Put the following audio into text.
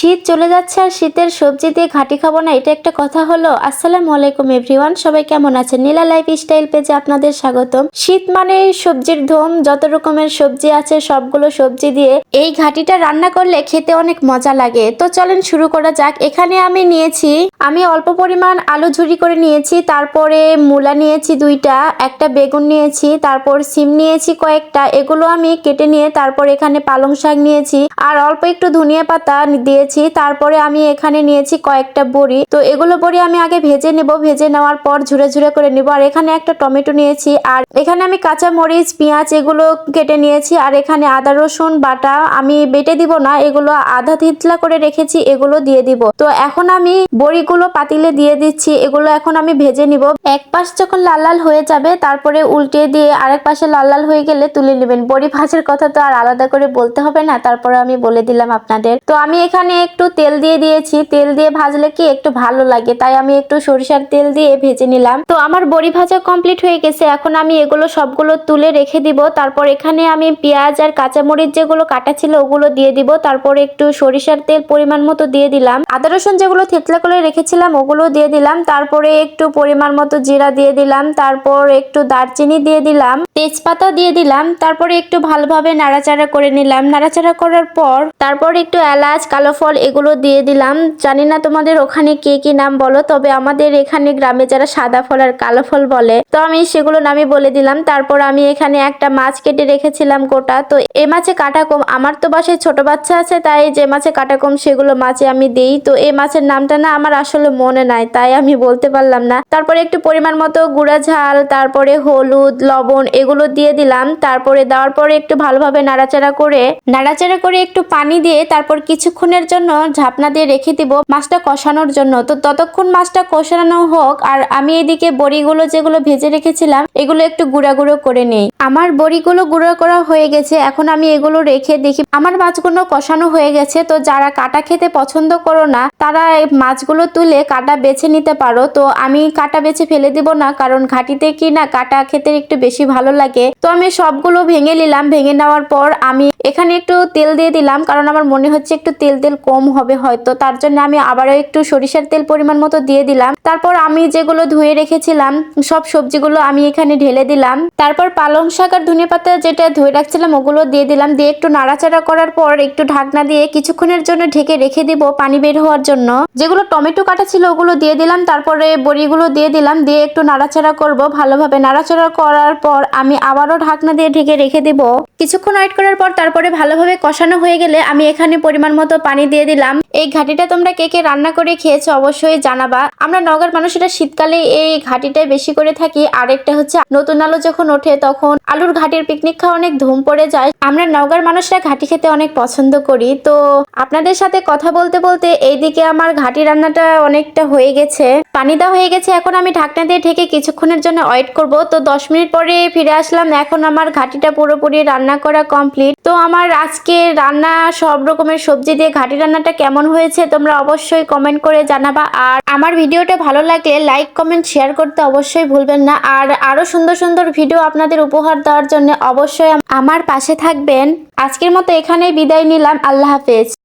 শীত চলে যাচ্ছে আর শীতের সবজি দিয়ে ঘাটি খাব না, এটা একটা কথা হলো। আসসালামু আলাইকুম এভরিওয়ান সবাই কেমন আছেন? নীলা লাইফ স্টাইল পেজে আপনাদের স্বাগতম। শীত মানে সবজির ধুম, যত রকমের সবজি আছে, সবগুলো সবজি দিয়ে এই ঘাটিটা রান্না করলে খেতে অনেক মজা লাগে। তো চলেন শুরু করা যাক। এখানে আমি নিয়েছি, আমি অল্প পরিমাণ আলু ঝুরি করে নিয়েছি, তারপরে মূলা নিয়েছি দুইটা, একটা বেগুন নিয়েছি, তারপর সিম নিয়েছি কয়েকটা, এগুলো আমি কেটে নিয়ে তারপর এখানে পালং শাক নিয়েছি, আর অল্প একটু ধনিয়া পাতা দিয়েছি তারপরে আমি এখানে নিয়েছি কয়েকটা বড়ি। তো এগুলো বড়ি আমি আগে ভেজে নেব, ভেজে নেওয়ার পর ঝুরে ঝুরে করে নেব। আর এখানে একটা টমেটো নিয়েছি, আর এখানে আমি কাঁচা মরিচ, পেঁয়াজ এগুলো কেটে নিয়েছি, আর এখানে আদা, রসুন, বাটা আমি বেটে দিব না, এগুলো আধা থিতলা করে রেখেছি, এগুলো দিয়ে দিব। তো এখন আমি বড়িগুলো পাতিলে দিয়ে দিচ্ছি, এগুলো এখন আমি ভেজে নিব। এক পাশ যখন লাল লাল হয়ে যাবে, তারপরে উল্টে দিয়ে আরেক পাশে লাল লাল হয়ে গেলে তুলে নেবেন। বড়ি ভাজার কথা তো আর আলাদা করে বলতে হবে না, তারপরে আমি বলে দিলাম আপনাদের। তো আমি এখানে একটু তেল দিয়ে দিয়েছি। তেল দিয়ে ভাজলে কি একটু ভালো লাগে? তাই আমি একটু সরিষার তেল দিয়ে ভেজে নিলাম। তো আমার বড়ি ভাজা কমপ্লিট হয়ে গেছে। এখন আমি এগুলো সবগুলো তুলে রেখে দিব। তারপর এখানে আমি পেঁয়াজ আর কাঁচামরিচ যেগুলো কাটা ছিল ওগুলো দিয়ে দিব। তারপর একটু সরিষার তেল পরিমাণ মতো দিয়ে দিলাম। আদা, রসুন যেগুলো থেতলা করে রেখেছিলাম ওগুলো দিয়ে দিলাম। তারপরে একটু পরিমাণ মতো জিরা দিয়ে দিলাম। তারপর একটু দারচিনি দিয়ে দিলাম। তেজপাতা দিয়ে দিলাম। তারপরে একটু ভালোভাবে নাড়াচাড়া করে নিলাম। নাড়াচাড়া করার পর তারপর একটু এলাচ, কালো ফল এগুলো দিয়ে দিলাম। জানি না তোমাদের ওখানে কে কি নাম বলো, তবে আমাদের এখানে গ্রামে যারা সাদা ফল আর কালো ফল বলে, তো আমি সেগুলো নামই বলে দিলাম। তারপর আমি এখানে একটা মাছ কেটে রেখেছিলাম গোটা। তো এ মাছে কাটা কম, আমার তো বাসায় ছোট বাচ্চা আছে, তাই যে মাছে কাটা কম সেগুলো মাছে আমি দেই। তো এই মাছের নামটা না আমার আসলে মনে নাই, তাই আমি বলতে পারলাম না। তারপরে একটু পরিমাণ মতো গুঁড়া ঝাল, তারপরে হলুদ, লবণ এগুলো দিয়ে দিলাম। তারপরে দেওয়ার পরে একটু ভালোভাবে নাড়াচাড়া করে নাড়াচাড়া করে একটু পানি দিয়ে তারপর কিছুক্ষণের জন্য ঝাপনা দিয়ে রেখে দিব মাছটা কষানোর জন্য। তো ততক্ষণ মাছটা কষানো হোক আর আমি এদিকে বড়িগুলো যেগুলো ভেজে রেখেছিলাম, এগুলো একটু গুঁড়া গুঁড়ো করে নেই। আমার বড়িগুলো গুঁড়ো করা হয়ে গেছে, এখন আমি এগুলো রেখে দেখি। আমার মাছগুলো কষানো হয়ে গেছে, তো যারা কাটা খেতে পছন্দ করো না, তারা মাছগুলো তুলে কাটা বেছে নিতে পারো। তো আমি কাটা বেছে ফেলে দিব না, কারণ ঘাটিতে কি না কাটা খেতে একটু বেশি ভালো লাগে। তো আমি সবগুলো ভেঙে নিলাম। ভেঙে নেওয়ার পর আমি এখানে একটু তেল দিয়ে দিলাম, কারণ আমার মনে হচ্ছে একটু তেল তেল কম হবে হয়তো। তার জন্য আমি আবারও একটু সরিষার তেল পরিমাণ মতো দিয়ে দিলাম। তারপর আমি যেগুলো ধুয়ে রেখেছিলাম, সব সবজিগুলো আমি এখানে ঢেলে দিলাম। তারপর পালং শাক আর ধনে পাতা যেটা ধুয়ে রাখছিলাম, ওগুলো দিয়ে দিলাম। দিয়ে একটু নাড়াচাড়া করার পর একটু ঢাকনা দিয়ে কিছুক্ষণের জন্য ঢেকে রেখে দিব পানি বের হওয়ার জন্য। যেগুলো টমেটো কাটা ছিল, ওগুলো দিয়ে দিলাম। তারপরে বড়িগুলো দিয়ে দিলাম। দিয়ে একটু নাড়াচাড়া করব ভালোভাবে। নাড়াচাড়া করার পর আমি আবারও ঢাকনা দিয়ে ঢেকে রেখে দিব। কিছুক্ষণ ওয়েট করার পর তারপরে ভালোভাবে কষানো হয়ে গেলে আমি এখানে পরিমাণ মতো পানি দিয়ে দিলাম। এই ঘাটিটা তোমরা কে কে রান্না করে খেয়েছো অবশ্যই জানাবা। আমরা নগর মানুষেরা শীতকালে এই ঘাটিটাই বেশি করে থাকি। আরেকটা হচ্ছে নতুন আলু যখন ওঠে তখন আলুর ঘাটির পিকনিক খাওয়া অনেক ধুম পড়ে যায়। আমরা নগর মানুষরা ঘাটি খেতে অনেক পছন্দ করি। তো আপনাদের সাথে কথা বলতে বলতে এইদিকে আমার ঘাটি রান্নাটা অনেকটা হয়ে গেছে। পানি দেওয়া হয়ে গেছে। এখন আমি ঢাকনা দিয়ে ঢেকে কিছুক্ষণের জন্য ওয়েট করব। তো দশ মিনিট পরে ফিরে আসলাম। এখন আমার ঘাটিটা পুরোপুরি রান্না করা কমপ্লিট তো আমার আজকে রান্না সব রকমের সবজি দিয়ে ঘাটি রান্নাটা কেমন হয়েছে তোমরা অবশ্যই কমেন্ট করে জানাবা। আর আমার ভিডিওটা ভালো লাগলে লাইক কমেন্ট শেয়ার করতে অবশ্যই ভুলবেন না। আর আরও সুন্দর সুন্দর ভিডিও আপনাদের উপহার দেওয়ার জন্য অবশ্যই আমার পাশে থাকবেন। আজকের মতো এখানেই বিদায় নিলাম। আল্লাহ হাফেজ।